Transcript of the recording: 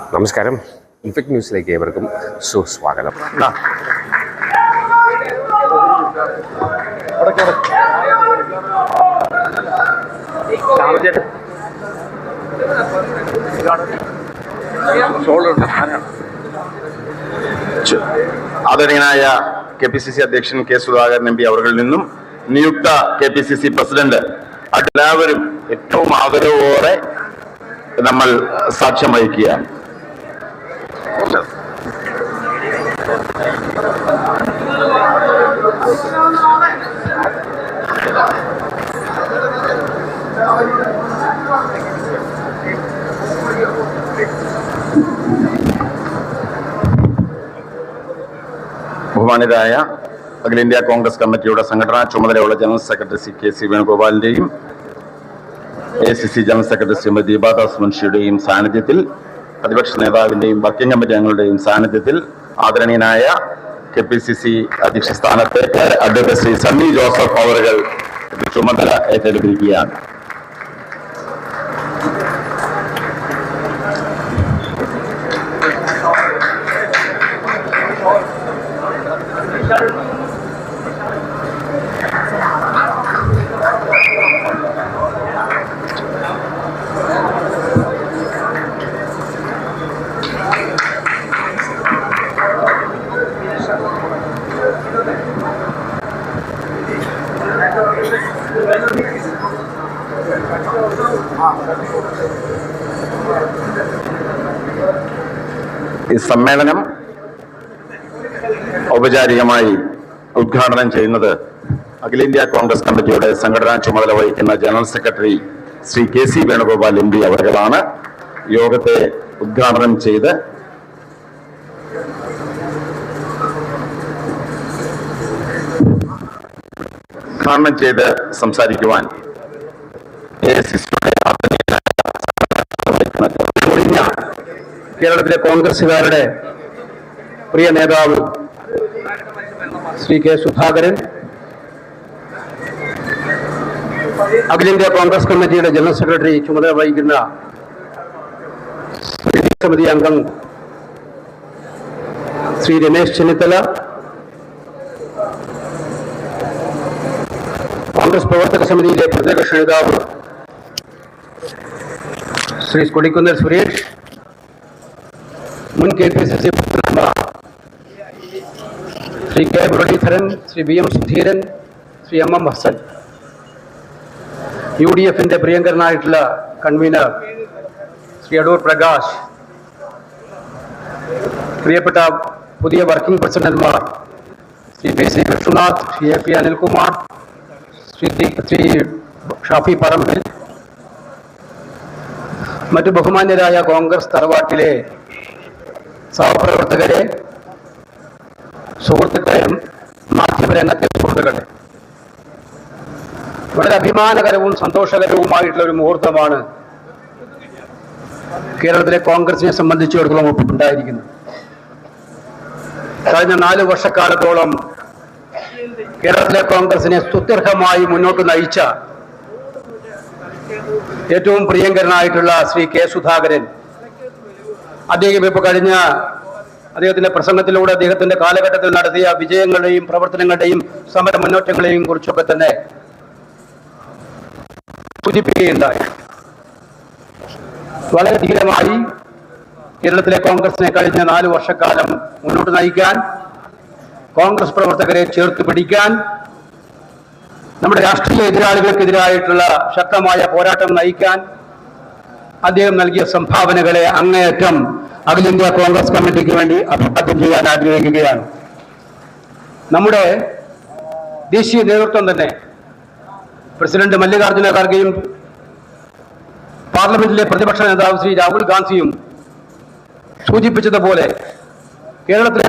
നമസ്കാരം. ഇൻഫെക്ട് ന്യൂസിലേക്ക് ഏവർക്കും സുസ്വാഗതം. ആദരണീയനായ കെ പി സി സി അധ്യക്ഷൻ കെ സുധാകരൻ എം പി അവരിൽ നിന്നും നിയുക്ത K P C C president എല്ലാവരും ഏറ്റവും ആദരവോടെ നമ്മൾ സാക്ഷ്യം വഹിക്കുകയാണ്. ബഹുമാനിതരായ അഖിലേന്ത്യാ കോൺഗ്രസ് കമ്മിറ്റിയുടെ സംഘടനാ ചുമതലയുള്ള general secretary C K C വേണുഗോപാലിന്റെയും A C C general secretary Shrimati Deepadas മുൻഷിയുടെയും സാന്നിധ്യത്തിൽ പ്രതിപക്ഷ നേതാവിന്റെയും വർക്കിംഗ് കമ്മിറ്റി അംഗങ്ങളുടെയും സാന്നിധ്യത്തിൽ ആദരണീയനായ കെ പി സി സി അധ്യക്ഷ സ്ഥാനത്തേക്ക് അഡ്വക്കേറ്റ് ശ്രീ സണ്ണി ജോസഫ് അവറുകൾ ചുമതല ഏറ്റെടുത്തിരിക്കുകയാണ്. ഈ സമ്മേളനം ഔപചാരികമായി ഉദ്ഘാടനം ചെയ്യുന്നത് അഖിലേന്ത്യാ കോൺഗ്രസ് കമ്മിറ്റിയുടെ സംഘടനാ ചുമതല വഹിക്കുന്ന general secretary Shri K C Venugopal M P അവരുകളാണ്. യോഗത്തെ ഉദ്ഘാടനം ചെയ്ത് ഉദ്ഘാടനം ചെയ്ത് സംസാരിക്കുവാൻ കേരളത്തിലെ കോൺഗ്രസുകാരുടെ പ്രിയ നേതാവ് ശ്രീ കെ സുധാകരൻ അഖിലേന്ത്യാ കോൺഗ്രസ് കമ്മിറ്റിയുടെ ജനറൽ സെക്രട്ടറി ചുമതല വഹിക്കുന്ന സമിതി അംഗം ശ്രീ രമേശ് ചെന്നിത്തല കോൺഗ്രസ് പ്രവർത്തക സമിതിയിലെ പ്രതിപക്ഷ നേതാവ് ശ്രീ കൊടിക്കുന്നിൽ സുരേഷ് മുൻ K P C C Shri K Muraleedharan Shri V M Sudheeran Shri M M Hassan. U D എഫിന്റെ പ്രിയങ്കരനായിട്ടുള്ള കൺവീനർ ശ്രീ അടൂർ പ്രകാശ് പ്രിയപ്പെട്ട പുതിയ working പ്രസിഡന്റ്മാർ Shri P C Vishnunath Shri A P Anilkumar Shri Shafi Parambil മറ്റു ബഹുമാന്യരായ കോൺഗ്രസ് തറവാട്ടിലെ സഹപ്രവർത്തകരെ സുഹൃത്തുക്കളെ മാധ്യമരംഗത്തെ സുഹൃത്തുക്കളെ. വളരെ അഭിമാനകരവും സന്തോഷകരവുമായിട്ടുള്ള ഒരു മുഹൂർത്തമാണ് കേരളത്തിലെ കോൺഗ്രസിനെ സംബന്ധിച്ചിടത്തോളം ഉണ്ടായിരിക്കുന്നത്. കഴിഞ്ഞ നാല് വർഷക്കാലത്തോളം കേരളത്തിലെ കോൺഗ്രസിനെ സ്തുത്യർഹമായി മുന്നോട്ട് നയിച്ച ഏറ്റവും പ്രിയങ്കരനായിട്ടുള്ള ശ്രീ കെ സുധാകരൻ. അദ്ദേഹം ഇപ്പോൾ കഴിഞ്ഞ അദ്ദേഹത്തിന്റെ പ്രസംഗത്തിലൂടെ അദ്ദേഹത്തിന്റെ കാലഘട്ടത്തിൽ നടത്തിയ വിജയങ്ങളുടെയും പ്രവർത്തനങ്ങളുടെയും സമര മുന്നേറ്റങ്ങളെയും കുറിച്ചൊക്കെ തന്നെ സൂചിപ്പിക്കുകയുണ്ടായി. വളരെ ധീരമായി കേരളത്തിലെ കോൺഗ്രസിനെ കഴിഞ്ഞ നാല് വർഷക്കാലം മുന്നോട്ട് നയിക്കാൻ കോൺഗ്രസ് പ്രവർത്തകരെ ചേർത്ത് പിടിക്കാൻ നമ്മുടെ രാഷ്ട്രീയ എതിരാളികൾക്കെതിരായിട്ടുള്ള ശക്തമായ പോരാട്ടം നയിക്കാൻ അദ്ദേഹം നൽകിയ സംഭാവനകളെ അങ്ങേയറ്റം അഖിലേന്ത്യാ കോൺഗ്രസ് കമ്മിറ്റിക്ക് വേണ്ടി അഭിവാദ്യം ചെയ്യാൻ ആഗ്രഹിക്കുകയാണ്. നമ്മുടെ ദേശീയ നേതൃത്വം തന്നെ പ്രസിഡന്റ് മല്ലികാർജുന ഖാർഗെയും പാർലമെന്റിലെ പ്രതിപക്ഷ നേതാവ് ശ്രീ രാഹുൽ ഗാന്ധിയും സൂചിപ്പിച്ചതുപോലെ കേരളത്തിലെ